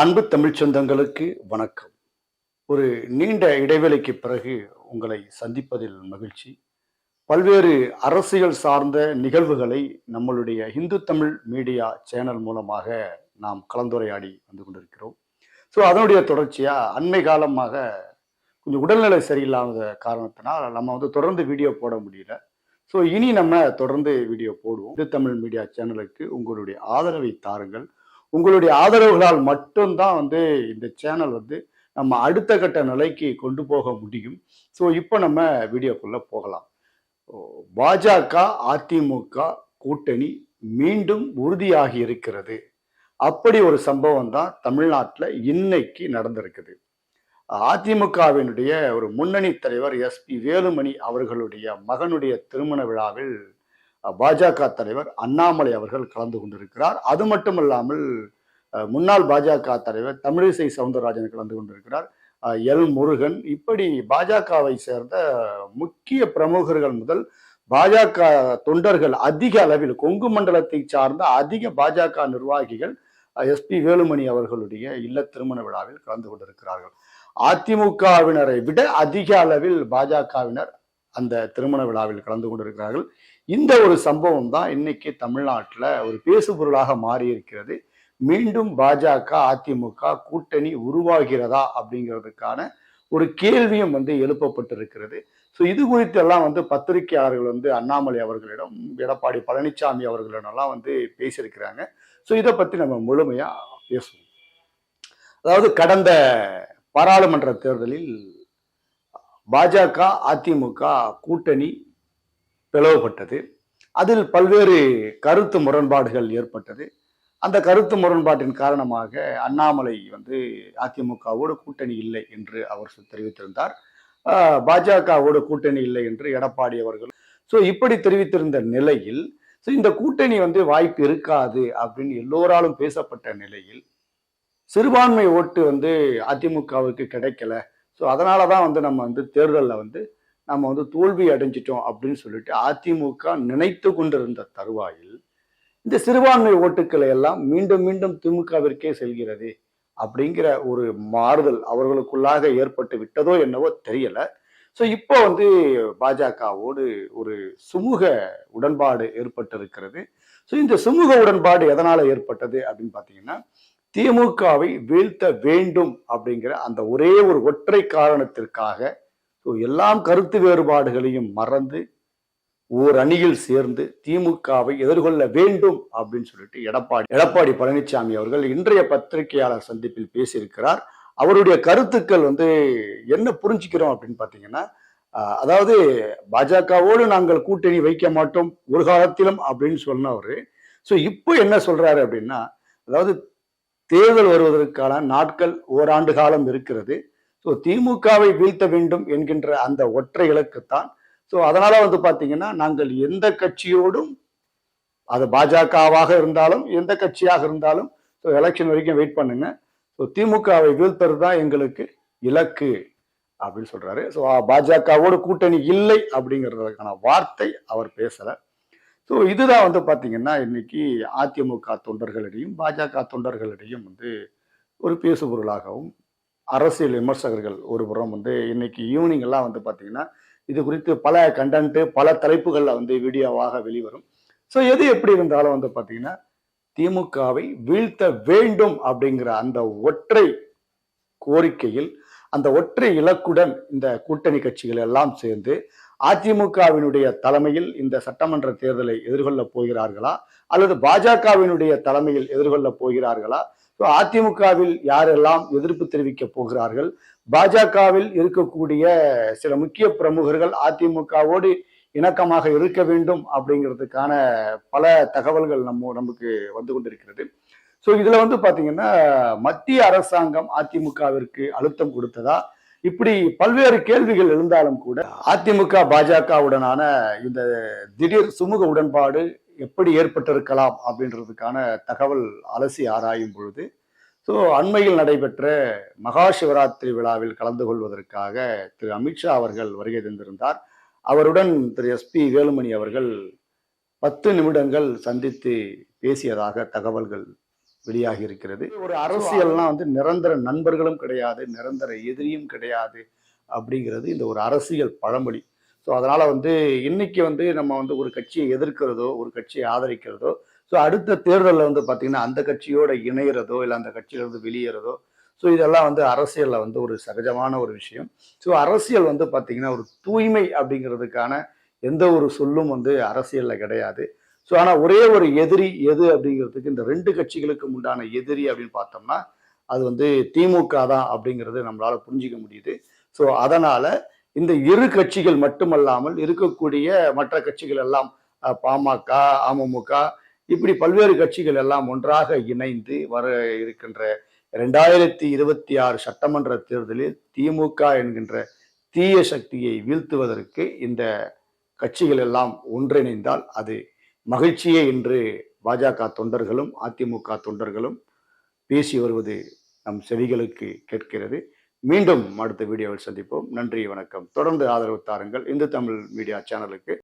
அன்பு தமிழ்ச் சொந்தங்களுக்கு வணக்கம். ஒரு நீண்ட இடைவெளிக்கு பிறகு உங்களை சந்திப்பதில் மகிழ்ச்சி. பல்வேறு அரசியல் சார்ந்த நிகழ்வுகளை நம்மளுடைய இந்து தமிழ் மீடியா சேனல் மூலமாக நாம் கலந்துரையாடி வந்து கொண்டிருக்கிறோம். ஸோ அதனுடைய தொடர்ச்சியாக அண்மை காலமாக கொஞ்சம் உடல்நிலை சரியில்லாத காரணத்தினால் நம்ம வந்து தொடர்ந்து வீடியோ போட முடியல. ஸோ இனி நம்ம தொடர்ந்து வீடியோ போடுவோம். இந்து தமிழ் மீடியா சேனலுக்கு உங்களுடைய ஆதரவை தாருங்கள். உங்களுடைய ஆதரவுகளால் மட்டும்தான் வந்து இந்த சேனல் வந்து நம்ம அடுத்த கட்ட நிலைக்கு கொண்டு போக முடியும். ஸோ இப்போ நம்ம வீடியோக்குள்ளே போகலாம். பாஜக அதிமுக கூட்டணி மீண்டும் உறுதியாகி இருக்கிறது. அப்படி ஒரு சம்பவம் தான் தமிழ்நாட்டில் இன்னைக்கு நடந்திருக்குது. அதிமுகவினுடைய ஒரு முன்னணி தலைவர் எஸ்பி வேலுமணி அவர்களுடைய மகனுடைய திருமண விழாவில் பாஜக தலைவர் அண்ணாமலை அவர்கள் கலந்து கொண்டிருக்கிறார். அது மட்டுமல்லாமல் முன்னாள் பாஜக தலைவர் தமிழிசை சவுந்தரராஜன் கலந்து கொண்டிருக்கிறார். எல் முருகன் இப்படி பாஜகவை சேர்ந்த முக்கிய பிரமுகர்கள் முதல் பாஜக தொண்டர்கள் அதிக அளவில் கொங்கு மண்டலத்தை சார்ந்த அதிக பாஜக நிர்வாகிகள் எஸ்பி வேலுமணி அவர்களுடைய இல்ல திருமண விழாவில் கலந்து கொண்டிருக்கிறார்கள். அதிமுகவினரை விட அதிக அளவில் பாஜகவினர் அந்த திருமண விழாவில் கலந்து கொண்டிருக்கிறார்கள். இந்த ஒரு சம்பவம் தான் இன்னைக்கு தமிழ்நாட்டில் ஒரு பேசுபொருளாக மாறி இருக்கிறது மீண்டும் பாஜக அதிமுக கூட்டணி உருவாகிறதா அப்படிங்கிறதுக்கான ஒரு கேள்வியும் வந்து எழுப்பப்பட்டிருக்கிறது. ஸோ இது குறித்து எல்லாம் வந்து பத்திரிகையாளர்கள் வந்து அண்ணாமலை அவர்களிடம் எடப்பாடி பழனிசாமி அவர்களிடம்லாம் வந்து பேசியிருக்கிறாங்க. ஸோ இதை பற்றி நம்ம முழுமையாக பேசுவோம். அதாவது கடந்த பாராளுமன்ற தேர்தலில் பாஜக அதிமுக கூட்டணி பிளவுபட்டது. அதில் பல்வேறு கருத்து முரண்பாடுகள் ஏற்பட்டது. அந்த கருத்து முரண்பாட்டின் காரணமாக அண்ணாமலை வந்து அதிமுகவோடு கூட்டணி இல்லை என்று அவர் தெரிவித்திருந்தார். பாஜகவோடு கூட்டணி இல்லை என்று எடப்பாடி அவர்கள். ஸோ இப்படி தெரிவித்திருந்த நிலையில் ஸோ இந்த கூட்டணி வந்து வாய்ப்பு இருக்காது அப்படின்னு எல்லோராலும் பேசப்பட்ட நிலையில் சிறுபான்மை ஓட்டு வந்து அதிமுகவுக்கு கிடைக்கல. ஸோ அதனால தான் வந்து நம்ம வந்து தேர்தலில் வந்து நம்ம வந்து தோல்வி அடைஞ்சிட்டோம் அப்படின்னு சொல்லிட்டு அதிமுக நினைத்து கொண்டிருந்த தருவாயில் இந்த சிறுபான்மை ஓட்டுக்களை எல்லாம் மீண்டும் மீண்டும் திமுகவிற்கே செல்கிறது அப்படிங்கிற ஒரு மாறுதல் அவர்களுக்குள்ளாக ஏற்பட்டு விட்டதோ என்னவோ தெரியல. ஸோ இப்போ வந்து பாஜகவோடு ஒரு சுமூக உடன்பாடு ஏற்பட்டிருக்கிறது. ஸோ இந்த சுமூக உடன்பாடு எதனால் ஏற்பட்டது அப்படின்னு பார்த்தீங்கன்னா திமுகவை வீழ்த்த வேண்டும் அப்படிங்கிற அந்த ஒரே ஒரு ஒற்றை காரணத்திற்காக ஸோ எல்லாம் கருத்து வேறுபாடுகளையும் மறந்து ஓர் அணியில் சேர்ந்து திமுகவை எதிர்கொள்ள வேண்டும் அப்படின்னு சொல்லிட்டு எடப்பாடி எடப்பாடி பழனிசாமி அவர்கள் இன்றைய பத்திரிகையாளர் சந்திப்பில் பேசியிருக்கிறார். அவருடைய கருத்துக்கள் வந்து என்ன புரிஞ்சுக்கிறோம் அப்படின்னு பார்த்தீங்கன்னா அதாவது பாஜகவோடு நாங்கள் கூட்டணி வைக்க மாட்டோம் ஒரு காலத்திலும் அப்படின்னு சொன்னவர். ஸோ இப்போ என்ன சொல்றாரு அப்படின்னா அதாவது தேர்தல் வருவதற்கான நாட்கள் ஓராண்டு காலம் இருக்கிறது. ஸோ திமுகவை வீழ்த்த வேண்டும் என்கின்ற அந்த ஒற்றை இலக்குத்தான். ஸோ அதனால வந்து பார்த்தீங்கன்னா நாங்கள் எந்த கட்சியோடும் அது பாஜகவாக இருந்தாலும் எந்த கட்சியாக இருந்தாலும் ஸோ எலெக்ஷன் வரைக்கும் வெயிட் பண்ணுங்க. ஸோ திமுகவை வீழ்த்துறது தான் எங்களுக்கு இலக்கு அப்படின்னு சொல்றாரு. ஸோ பாஜகவோட கூட்டணி இல்லை அப்படிங்கிறதுக்கான வார்த்தை அவர் பேசல. ஸோ இதுதான் வந்து பார்த்தீங்கன்னா இன்னைக்கு அதிமுக தொண்டர்களிடையும் பாஜக தொண்டர்களிடையும் வந்து ஒரு பேசுபொருளாகவும் அரசியல் விமர்சகர்கள் ஒரு புறம் வந்து இன்னைக்கு ஈவினிங் எல்லாம் வந்து பார்த்தீங்கன்னா இது குறித்து பல கண்டென்ட்டு பல தலைப்புகளில் வந்து வீடியோவாக வெளிவரும். ஸோ எது எப்படி இருந்தாலும் வந்து பார்த்தீங்கன்னா திமுகவை வீழ்த்த வேண்டும் அப்படிங்கிற அந்த ஒற்றை கோரிக்கையில் அந்த ஒற்றை இலக்குடன் இந்த கூட்டணி கட்சிகள் எல்லாம் சேர்ந்து அதிமுகவினுடைய தலைமையில் இந்த சட்டமன்ற தேர்தலை எதிர்கொள்ளப் போகிறார்களா? அல்லது பாஜகவினுடைய தலைமையில் எதிர்கொள்ளப் போகிறார்களா? ஸோ அதிமுகவில் யாரெல்லாம் எதிர்ப்பு தெரிவிக்க போகிறார்கள்? பாஜகவில் இருக்கக்கூடிய சில முக்கிய பிரமுகர்கள் அதிமுகவோடு இணக்கமாக இருக்க வேண்டும் அப்படிங்கிறதுக்கான பல தகவல்கள் நம்ம நமக்கு வந்து கொண்டிருக்கிறது. ஸோ இதுல வந்து பாத்தீங்கன்னா மத்திய அரசாங்கம் அதிமுகவிற்கு அழுத்தம் கொடுத்ததா? இப்படி பல்வேறு கேள்விகள் இருந்தாலும் கூட அதிமுக பாஜகவுடனான இந்த திடீர் சுமூக உடன்பாடு எப்படி ஏற்பட்டிருக்கலாம் அப்படின்றதுக்கான தகவல் அலசி ஆராயும் பொழுது ஸோ அண்மையில் நடைபெற்ற மகா சிவராத்திரி விழாவில் கலந்து கொள்வதற்காக திரு அமித்ஷா அவர்கள் வருகை தந்திருந்தார். அவருடன் திரு எஸ்பி வேலுமணி அவர்கள் பத்து நிமிடங்கள் சந்தித்து பேசியதாக தகவல்கள் வெளியாகி இருக்கிறது. ஒரு அரசியல்லாம் வந்து நிரந்தர நண்பர்களும் கிடையாது நிரந்தர எதிரியும் கிடையாது அப்படிங்கிறது இந்த ஒரு அரசியல் பழமொழி. ஸோ அதனால வந்து இன்னைக்கு வந்து நம்ம வந்து ஒரு கட்சியை எதிர்க்கிறதோ ஒரு கட்சியை ஆதரிக்கிறதோ ஸோ அடுத்த தேர்தலில் வந்து பார்த்தீங்கன்னா அந்த கட்சியோட இணையிறதோ இல்லை அந்த கட்சியிலிருந்து வெளியேறதோ ஸோ இதெல்லாம் வந்து அரசியலில் வந்து ஒரு சகஜமான ஒரு விஷயம். ஸோ அரசியல் வந்து பார்த்தீங்கன்னா ஒரு தூய்மை அப்படிங்கிறதுக்கான எந்த ஒரு சொல்லும் வந்து அரசியலில் கிடையாது. ஸோ ஆனால் ஒரே ஒரு எதிரி எது அப்படிங்கிறதுக்கு இந்த ரெண்டு கட்சிகளுக்கு உண்டான எதிரி அப்படின்னு பார்த்தோம்னா அது வந்து திமுக தான் அப்படிங்கிறது நம்மளால் புரிஞ்சிக்க முடியுது. ஸோ அதனால் இந்த இரு கட்சிகள் மட்டுமல்லாமல் இருக்கக்கூடிய மற்ற கட்சிகள் எல்லாம் பாமக அமமுக இப்படி பல்வேறு கட்சிகள் எல்லாம் ஒன்றாக இணைந்து வர இருக்கின்ற ரெண்டாயிரத்தி இருபத்தி ஆறு சட்டமன்ற தேர்தலில் திமுக என்கின்ற தீய சக்தியை வீழ்த்துவதற்கு இந்த கட்சிகள் எல்லாம் ஒன்றிணைந்தால் அது மகிழ்ச்சியே இன்று பாஜக தொண்டர்களும் அதிமுக தொண்டர்களும் பேசி வருவது நம் செவிகளுக்கு கேட்கிறது. மீண்டும் அடுத்த வீடியோவில் சந்திப்போம். நன்றி வணக்கம். தொடர்ந்து ஆதரவு தாருங்கள். இந்து தமிழ் மீடியா சேனலுக்கு